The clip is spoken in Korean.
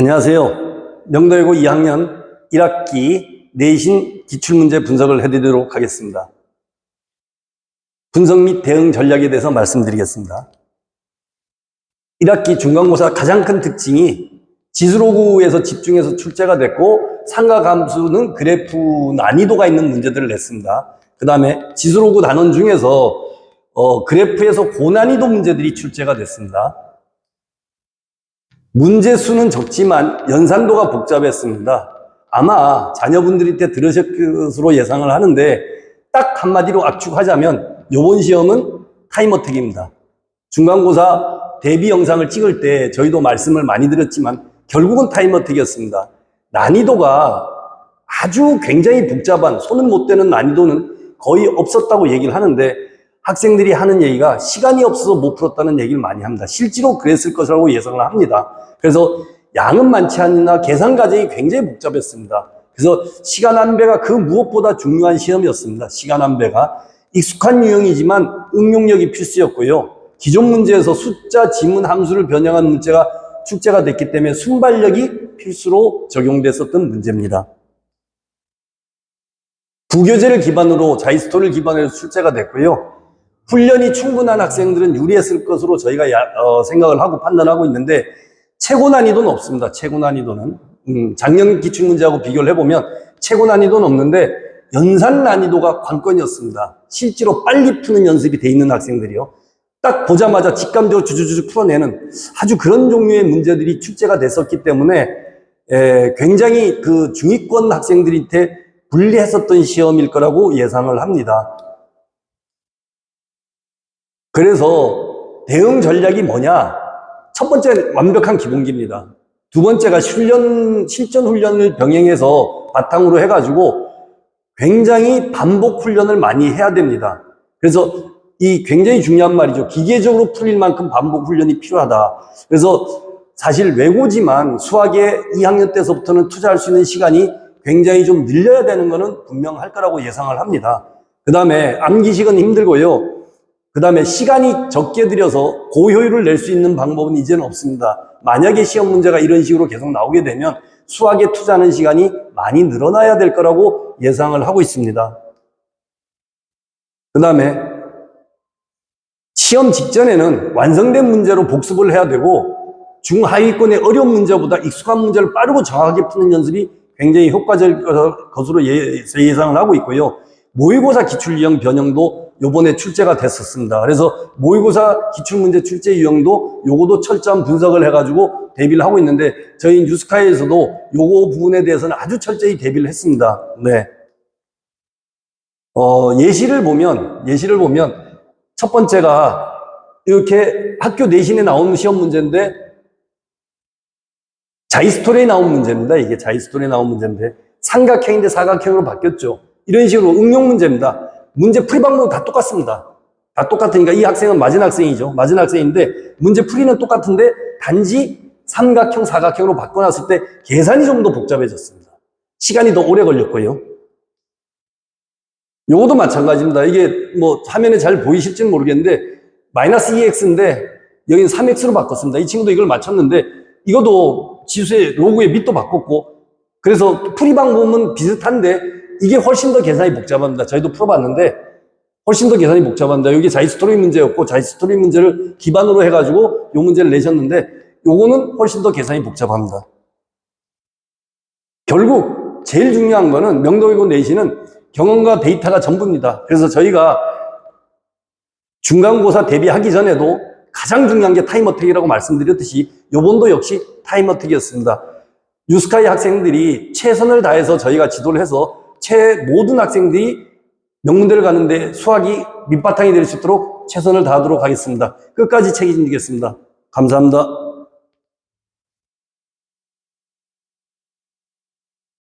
안녕하세요. 명도여고 2학년 1학기 내신 기출문제 분석을 해드리도록 하겠습니다. 분석 및 대응 전략에 대해서 말씀드리겠습니다. 1학기 중간고사 가장 큰 특징이 지수로그에서 집중해서 출제가 됐고 상가감수는 그래프 난이도가 있는 문제들을 냈습니다. 그 다음에 지수로그 단원 중에서 어, 그래프에서 고난이도 문제들이 출제가 됐습니다. 문제 수는 적지만 연산도가 복잡했습니다. 아마 자녀분들한테 들으실 것으로 예상을 하는데 딱 한마디로 압축하자면 이번 시험은 타임어택입니다. 중간고사 대비 영상을 찍을 때 저희도 말씀을 많이 드렸지만 결국은 타임어택이었습니다. 난이도가 아주 굉장히 복잡한 손은 못 대는 난이도는 거의 없었다고 얘기를 하는데 학생들이 하는 얘기가 시간이 없어서 못 풀었다는 얘기를 많이 합니다. 실제로 그랬을 것이라고 예상을 합니다. 그래서 양은 많지 않으나 계산 과정이 굉장히 복잡했습니다. 그래서 시간 안배가 그 무엇보다 중요한 시험이었습니다. 시간 안배가 익숙한 유형이지만 응용력이 필수였고요. 기존 문제에서 숫자, 지문, 함수를 변형한 문제가 출제가 됐기 때문에 순발력이 필수로 적용됐었던 문제입니다. 부교재를 기반으로 자이스토를 기반으로 출제가 됐고요. 훈련이 충분한 학생들은 유리했을 것으로 저희가 야- 어, 생각을 하고 판단하고 있는데 최고 난이도는 없습니다. 최고 난이도는 음, 작년 기출 문제하고 비교를 해보면 최고 난이도는 없는데 연산 난이도가 관건이었습니다. 실제로 빨리 푸는 연습이 돼 있는 학생들이요. 딱 보자마자 직감적으로 주주주주 풀어내는 아주 그런 종류의 문제들이 출제가 됐었기 때문에 에, 굉장히 그 중위권 학생들한테 불리했었던 시험일 거라고 예상을 합니다. 그래서 대응 전략이 뭐냐? 첫 번째 완벽한 기본기입니다. 두 번째가 훈련, 실전 훈련을 병행해서 바탕으로 해가지고 굉장히 반복 훈련을 많이 해야 됩니다. 그래서 이 굉장히 중요한 말이죠. 기계적으로 풀릴 만큼 반복 훈련이 필요하다. 그래서 사실 외고지만 수학에 2학년 때서부터는 투자할 수 있는 시간이 굉장히 좀 늘려야 되는 것은 분명할 거라고 예상을 합니다. 그 다음에 암기식은 힘들고요. 그 다음에 시간이 적게 들여서 고효율을 낼 수 있는 방법은 이제는 없습니다. 만약에 시험 문제가 이런 식으로 계속 나오게 되면 수학에 투자하는 시간이 많이 늘어나야 될 거라고 예상을 하고 있습니다. 그 다음에 시험 직전에는 완성된 문제로 복습을 해야 되고 중하위권의 어려운 문제보다 익숙한 문제를 빠르고 정확하게 푸는 연습이 굉장히 효과적일 것으로 예- 예상을 하고 있고요. 모의고사 기출 유형 변형도 요번에 출제가 됐었습니다. 그래서 모의고사 기출문제 출제 유형도 요거도 철저한 분석을 해가지고 대비를 하고 있는데 저희 뉴스카에서도 요거 부분에 대해서는 아주 철저히 대비를 했습니다. 네. 어, 예시를 보면, 예시를 보면 첫 번째가 이렇게 학교 내신에 나오는 시험 문제인데 자이스토리에 나온 문제입니다. 이게 자이스토리에 나온 문제인데 삼각형인데 사각형으로 바뀌었죠. 이런 식으로 응용 문제입니다. 문제 풀이 방법은 다 똑같습니다. 다 똑같으니까 이 학생은 맞은 학생이죠. 맞은 학생인데 문제 풀이는 똑같은데 단지 삼각형, 사각형으로 바꿔놨을 때 계산이 좀 더 복잡해졌습니다. 시간이 더 오래 걸렸고요. 요것도 마찬가지입니다. 이게 뭐 화면에 잘 보이실지는 모르겠는데 마이너스 2x인데 여기는 3x로 바꿨습니다. 이 친구도 이걸 맞췄는데 이것도 지수의 로그의 밑도 바꿨고 그래서 풀이 방법은 비슷한데 이게 훨씬 더 계산이 복잡합니다. 저희도 풀어봤는데 훨씬 더 계산이 복잡합니다. 여기 자이 스토리 문제였고 자이 스토리 문제를 기반으로 해가지고 요 문제를 내셨는데 요거는 훨씬 더 계산이 복잡합니다. 결국 제일 중요한 거는 명도이고 내신은 경험과 데이터가 전부입니다. 그래서 저희가 중간고사 대비하기 전에도 가장 중요한 게 타임어택이라고 말씀드렸듯이 요번도 역시 타임어택이었습니다. 유스카이 학생들이 최선을 다해서 저희가 지도를 해서 최 모든 학생들이 명문대를 가는데 수학이 밑바탕이 될 수 있도록 최선을 다하도록 하겠습니다. 끝까지 책임지겠습니다. 감사합니다.